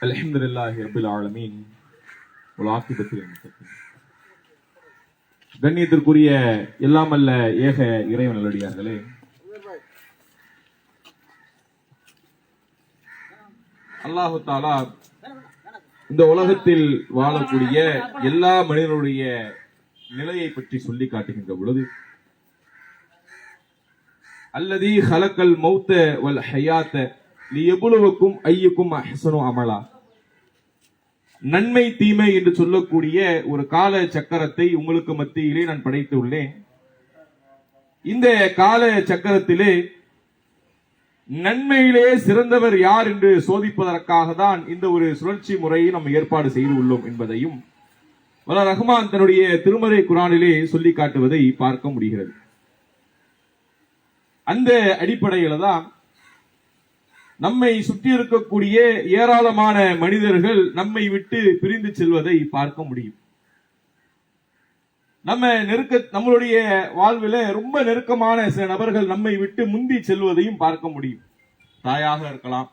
الحمد لله رب العالمين والعاقبة للمتقين கண்ணியத்திற்குரிய எல்லாம் அல்ல ஏக இறைவன் நல்லடியார்களே அல்லாஹு தாலா இந்த உலகத்தில் வாழக்கூடிய எல்லா மனிதனுடைய நிலையை பற்றி சொல்லி காட்டுகின்ற பொழுது அல்லதி ஹலக்கல் மௌத்த வல் ஹயாத்த எவ்வளவுக்கும் ஐயக்கும் அகசனும் அமலா. நன்மை தீமை என்று சொல்லக்கூடிய ஒரு கால சக்கரத்தை உங்களுக்கு மத்தியிலே நான் படைத்து உள்ளேன் இந்த கால சக்கரத்திலே நன்மையிலே சிறந்தவர் யார் என்று சோதிப்பதற்காக தான் இந்த ஒரு சுழற்சி முறையை நம்ம ஏற்பாடு செய்து உள்ளோம் என்பதையும் வல ரஹ்மான் தன்னுடைய திருமறை குரானிலே சொல்லி காட்டுவதை பார்க்க முடிகிறது. அந்த அடிப்படையில தான் நம்மை சுற்றி இருக்கக்கூடிய ஏராளமான மனிதர்கள் நம்மை விட்டு பிரிந்து செல்வதை பார்க்க முடியும். நம்ம நெருக்க நம்மளுடைய வாழ்வில ரொம்ப நெருக்கமான சில நபர்கள் நம்மை விட்டு முந்தி செல்வதையும் பார்க்க முடியும். தாயாக இருக்கலாம்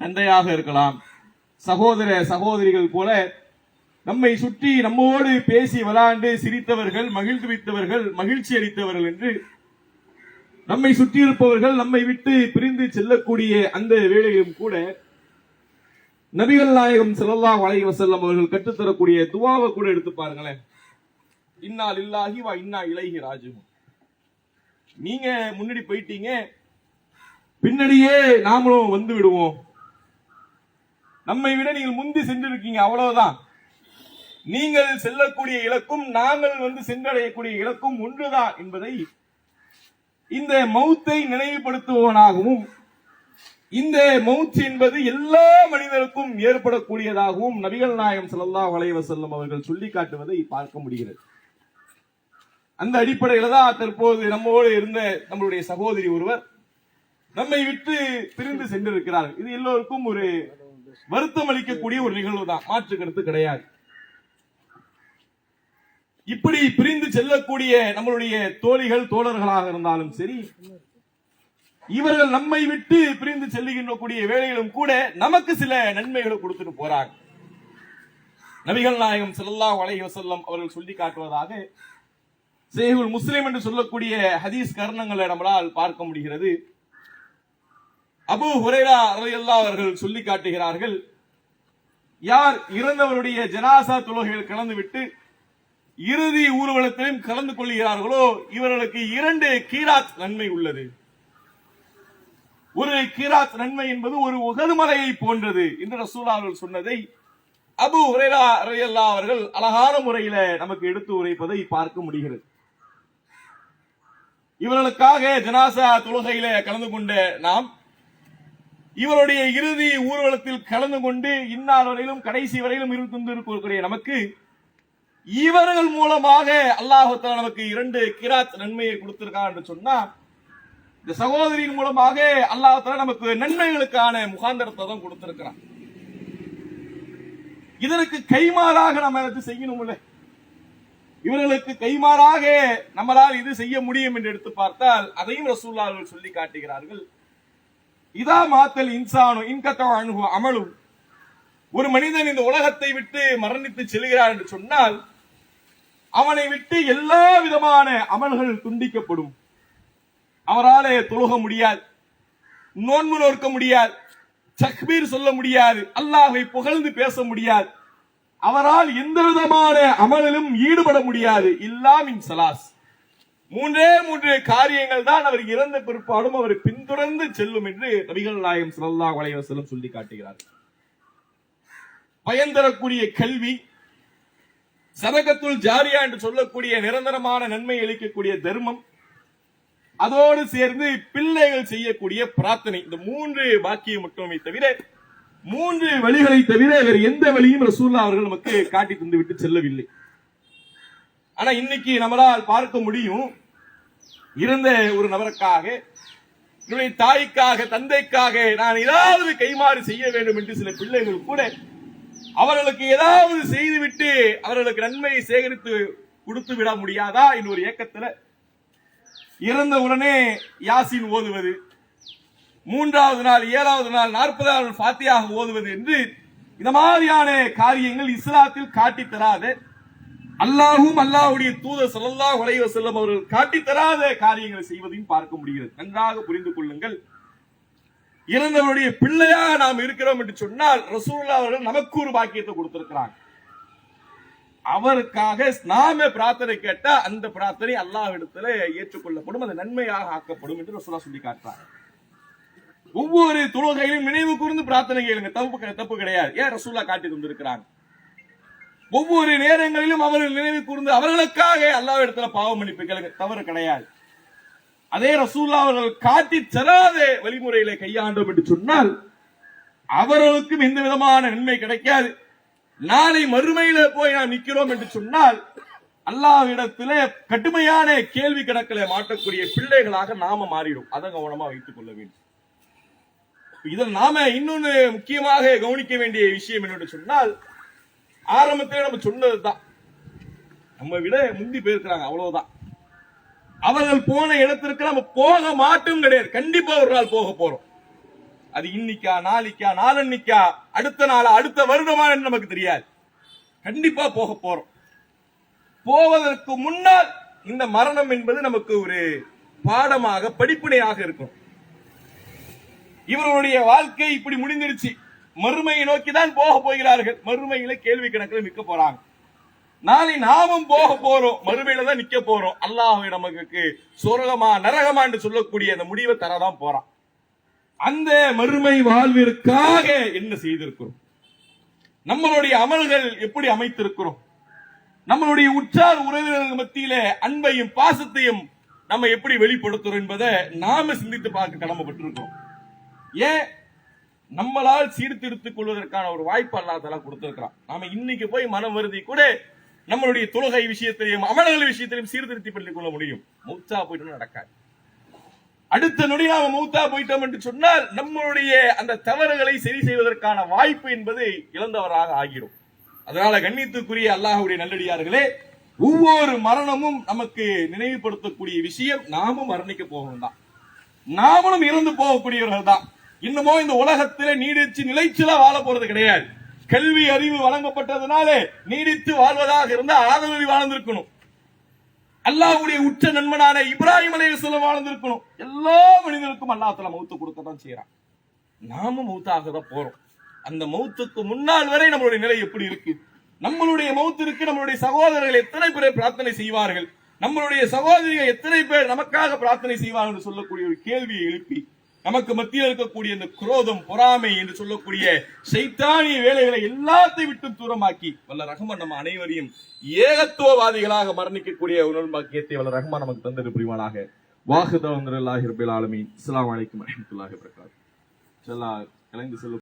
தந்தையாக இருக்கலாம் சகோதர சகோதரிகள் போல நம்மை சுற்றி நம்மோடு பேசி விளாண்டு சிரித்தவர்கள் மகிழ்ந்துவித்தவர்கள் மகிழ்ச்சி அளித்தவர்கள் என்று நம்மை சுற்றி இருப்பவர்கள் நம்மை விட்டு பிரிந்து செல்லக்கூடிய அந்த வேளையிலும் கூட நபிகள் நாயகம் செல்லல்லா அலைஹி வஸல்லம் அவர்கள் கற்றுத்தரக்கூடிய துவாவை கூட எடுத்து பாருங்களேன். இன்னா இல்லாகி வா இன்னா இலைஹி ராஜிவும் நீங்க முன்னாடி போயிட்டீங்க பின்னாடியே நாமளும் வந்து விடுவோம். நம்மை விட நீங்கள் முந்தி சென்றிருக்கீங்க அவ்வளவுதான். நீங்கள் செல்லக்கூடிய இலக்கும் நாங்கள் வந்து சென்றடையக்கூடிய இலக்கும் ஒன்றுதான் என்பதை இந்த மௌத்தை நினைவுபடுத்துவனாகவும் இந்த மௌத் என்பது எல்லா மனிதருக்கும் ஏற்படக்கூடியதாகவும் நபிகள் நாயகம் ஸல்லல்லாஹு அலைஹி செல்லும் அவர்கள் சொல்லி காட்டுவதை பார்க்க முடிகிறது. அந்த அடிப்படையில தான் தற்போது நம்மோடு இருந்த நம்மளுடைய சகோதரி ஒருவர் நம்மை விட்டு பிரிந்து சென்றிருக்கிறார். இது எல்லோருக்கும் ஒரு வருத்தம் அளிக்கக்கூடிய ஒரு நிகழ்வு தான் மாற்று கருத்து கிடையாது. இப்படி பிரிந்து செல்லக்கூடிய நம்மளுடைய தோழிகள் தோழர்களாக இருந்தாலும் சரி இவர்கள் நம்மை விட்டு பிரிந்து செல்லுகின்ற கூடிய வேலைகளும் கூட நமக்கு சில நன்மைகளை கொடுத்துட்டு போறாங்க. நபிகள் நாயகம் செல்லா அலைஹி வஸல்லம் அவர்கள் சொல்லி காட்டுவதாக சேகுல் முஸ்லிம் என்று சொல்லக்கூடிய ஹதீஸ் கர்ணங்களை நம்மளால் பார்க்க முடிகிறது. அபு ஹுரேரா ரலியல்லாஹு அவர்கள் சொல்லி காட்டுகிறார்கள் யார் இறந்தவருடைய ஜனாசா தொழுகையில் கலந்துவிட்டு இறுதி ஊர்வலத்திலும் கலந்து கொள்கிறார்களோ இவர்களுக்கு இரண்டு கீராத் நன்மை உள்ளது. ஒரு கீராத் நன்மை என்பது ஒரு உகது மலையை போன்றது என்று ரசூலா அவர்கள் சொன்னதை அபு உரைரா ரலியல்லா அவர்கள் அழகான முறையில நமக்கு எடுத்து உரைப்பதை பார்க்க முடிகிறது. இவர்களுக்காக ஜனாசா தொழுகையில கலந்து கொண்ட நாம் இவருடைய இறுதி ஊர்வலத்தில் கலந்து கொண்டு இன்னார் வரையிலும் கடைசி வரையிலும் இருந்து இருக்கக்கூடிய நமக்கு இவர்கள் மூலமாக அல்லாஹால நமக்கு இரண்டு கிராத் நன்மையை கொடுத்திருக்கான் என்று சொன்னா இந்த சகோதரியின் மூலமாக அல்லாஹால நமக்கு நன்மைகளுக்கான முகாந்தரத்தை தான் கொடுத்திருக்கிறான். இதற்கு கைமாறாக நம்ம இது செய்யணும்ல? இவர்களுக்கு கைமாறாக நம்மளால் இது செய்ய முடியும் என்று எடுத்து பார்த்தால் அதையும் ரசூல்லா அவர்கள் சொல்லி காட்டுகிறார்கள். இதா மாத்தல் இன்சானு இன்கத்தோ அணுகு அமலும் ஒரு மனிதன் இந்த உலகத்தை விட்டு மரணித்து செல்கிறார் என்று சொன்னால் அவனை விட்டு எல்லா விதமான அமல்கள் துண்டிக்கப்படும். அவராலே தொழுக முடியாது. நோன்பு நோக்க முடியாது. சக்பீர் சொல்ல முடியாது. அல்லாஹை புகழ்ந்து பேச முடியாது. அவரால் எந்த விதமான அமலிலும் ஈடுபட முடியாது. இல்லாமின் சலாஸ். மூன்றே மூன்று காரியங்கள் தான் அவர் இறந்த பிற்பாடும் அவர் பின்தொடர்ந்து செல்லும் என்று நபிகள் நாயகம் ஸல்லல்லாஹு அலைஹி சொல்லி காட்டுகிறார் பயன் தரக்கூடிய கல்வி சதகத்துள் ஜாரியா என்று சொல்லக்கூடிய நிரந்தரமான நன்மை அளிக்கக்கூடிய தர்மம். அதோடு சேர்ந்து பிள்ளைகள் செய்யக்கூடிய பிரார்த்தனை. இந்த மூன்று பாக்கியம் மட்டுமே தவிர மூன்று வழிகளை தவிர வேறு எந்த வழியும் ரசூல்லா அவர்கள் நமக்கு காட்டி தந்து விட்டு செல்லவில்லை. ஆனா இன்னைக்கு நம்மளால் பார்க்க முடியும் இருந்த ஒரு நபருக்காக என்னுடைய தாய்க்காக தந்தைக்காக நான் ஏதாவது கைமாறு செய்ய வேண்டும் என்று சில பிள்ளைகள் கூட அவர்களுக்கு ஏதாவது செய்துவிட்டு அவர்களுக்கு நன்மையை சேகரித்து கொடுத்து விட முடியாதா என்ற ஒரு இறந்த உடனே யாசின் ஓதுவது மூன்றாவது நாள் ஏழாவது நாள் நாற்பதாவது நாள் ஃபாத்தியாக ஓதுவது என்று இந்த மாதிரியான காரியங்கள் இஸ்லாத்தில் காட்டித்தராத அல்லாஹும் அல்லாஹ்வுடைய தூதர் ஸல்லல்லாஹு அலைஹி செல்லும் அவர்கள் காட்டித் தராத காரியங்களை செய்வதையும் பார்க்க முடிகிறது. நன்றாக புரிந்து கொள்ளுங்கள். இறந்தவருடைய பிள்ளையாக நாம் இருக்கிறோம் என்று சொன்னால் ரசூல்லா அவர்கள் நமக்கு ஒரு பாக்கியத்தை கொடுத்திருக்கிறாங்க. அவருக்காக நாம பிரார்த்தனை கேட்டா அந்த பிரார்த்தனை அல்லாஹ் இடத்துல ஏற்றுக்கொள்ளப்படும் அது நன்மையாக ஆக்கப்படும் என்று ரசூலா சொல்லி காட்டுறாங்க. ஒவ்வொரு தொழுகையிலும் நினைவு கூர்ந்து பிரார்த்தனை கேளுங்க. தப்பு தப்பு கிடையாது. ஏன் ரசூலா காட்டி தந்திருக்கிறாங்க? ஒவ்வொரு நேரங்களிலும் அவர்கள் நினைவு கூர்ந்து அவர்களுக்காக அல்லாஹ் இடத்துல பாவம் மன்னிப்பு கேளுங்க. தவறு கிடையாது. அதே ரசூல்லா அவர்கள் காட்டி தராத வழிமுறைகளை கையாண்டோம் என்று சொன்னால் அவர்களுக்கும் எந்த விதமான நன்மை கிடைக்காது. நாளை மறுமையில போய் நாம் நிக்கிறோம் என்று சொன்னால் அல்லாஹ்விடத்திலே கடுமையான கேள்வி கணக்கில் மாட்டக்கூடிய பிள்ளைகளாக நாம மாறிடும். அதை கவனமா வைத்துக் கொள்ள வேண்டும். இதில் நாம இன்னொன்னு முக்கியமாக கவனிக்க வேண்டிய விஷயம் என்னன்னு சொன்னால் ஆரம்பத்திலே நம்ம சொன்னதுதான். நம்ம விட முந்தி போயிருக்கிறாங்க அவ்வளவுதான். அவர்கள் போன இடத்திற்கு நம்ம போக மாட்டோம் கிடையாது. கண்டிப்பா ஒரு நாள் போக போறோம். அது இன்னைக்கா நாளைக்கா நாளன்னைக்கா அடுத்த நாள் அடுத்த வருடமா என்று நமக்கு தெரியாது. கண்டிப்பா போக போறோம். போவதற்கு முன்னால் இந்த மரணம் என்பது நமக்கு ஒரு பாடமாக படிப்பினையாக இருக்கும். இவர்களுடைய வாழ்க்கை இப்படி முடிந்துருச்சு மறுமையை நோக்கி தான் போக போகிறார்கள். மறுமையில கேள்வி கணக்கில் மிக்க போறாங்க. நாளை நாமும் போக போறோம். மறுமையில தான் நிக்க போறோம். அல்லாஹ் நமக்கு சொரகமா நரகமா என்று சொல்லக்கூடிய அந்த முடிவை தரதான் போறான். அந்த மறுமை வாழ்விற்காக என்ன செய்திருக்கிறோம்? நம்மளுடைய அமல்கள் எப்படி அமைத்திருக்கிறோம்? நம்மளுடைய உற்றார் உறவினர்கள் மத்தியில அன்பையும் பாசத்தையும் நம்ம எப்படி வெளிப்படுத்துறோம் என்பதை நாம சிந்தித்து பார்க்க கடமைப்பட்டிருக்கிறோம். ஏன்? நம்மளால் சீர்திருத்துக் கொள்வதற்கான ஒரு வாய்ப்பு அல்லா தலா கொடுத்திருக்கிறான். நாம இன்னைக்கு போய் மனம் வருதி கூட நம்மளுடைய தொழுகை விஷயத்திலையும் அமல்கள் விஷயத்திலையும் சீர்திருத்தி பண்ணிக் கொள்ள முடியும். மௌத்தா போயிட்டு நடக்காது. அடுத்த நொடி நாம மௌத்தா போயிட்டோம் என்று சொன்னால் நம்மளுடைய அந்த தவறுகளை சரி செய்வதற்கான வாய்ப்பு என்பது இழந்தவராக ஆகிரும் அதனால கண்ணியத்துக்குரிய அல்லாஹுடைய நல்லடியார்களே ஒவ்வொரு மரணமும் நமக்கு நினைவுபடுத்தக்கூடிய விஷயம் நாமும் மரணிக்க போகணும் தான் நாமளும் இறந்து போகக்கூடியவர்கள் தான் இன்னமோ இந்த உலகத்துல நீடிச்சு நிலைச்சலா வாழ போறது கிடையாது. கல்வி அறிவு வழங்கப்பட்டதுனாலே நீடித்து வாழ்வதாக இருந்தால் ஆதரவு வாழ்ந்திருக்கணும். அல்லாஹ்வுடைய உச்ச நண்பனான இப்ராஹிம் சொல்ல வாழ்ந்திருக்கணும். எல்லா மனிதனுக்கும் அல்லாத்துல மௌத்து கொடுக்க தான் செய்யறான் நாமும் மௌத்தாக தான் போறோம். அந்த மௌத்துக்கு முன்னால் வரை நம்மளுடைய நிலை எப்படி இருக்கு? நம்மளுடைய மௌத்திற்கு நம்மளுடைய சகோதரர்கள் எத்தனை பேர் பிரார்த்தனை செய்வார்கள்? நம்மளுடைய சகோதரிகள் எத்தனை பேர் நமக்காக பிரார்த்தனை செய்வார்கள் என்று சொல்லக்கூடிய ஒரு கேள்வியை எழுப்பி நமக்கு மத்தியில் இருக்கக்கூடிய இந்த குரோதம் பொறாமை என்று சொல்லக்கூடிய சைத்தானிய வேலைகளை எல்லாத்தையும் விட்டு தூரமாக்கி வல்ல ரஹ்மான் நம்ம அனைவரையும் ஏகத்துவவாதிகளாக மரணிக்கக்கூடிய உணர்வு பாக்கியத்தை வல்ல ரஹ்மான் நமக்கு தந்தது புரிவானாக. வாஹுதவந்தர் அல்லாஹி ரபில் இஸ்லாம் அஸ்ஸலாமு அலைக்கும் வரஹ்மத்துல்லாஹி செல்லா கலைந்து செல்லும்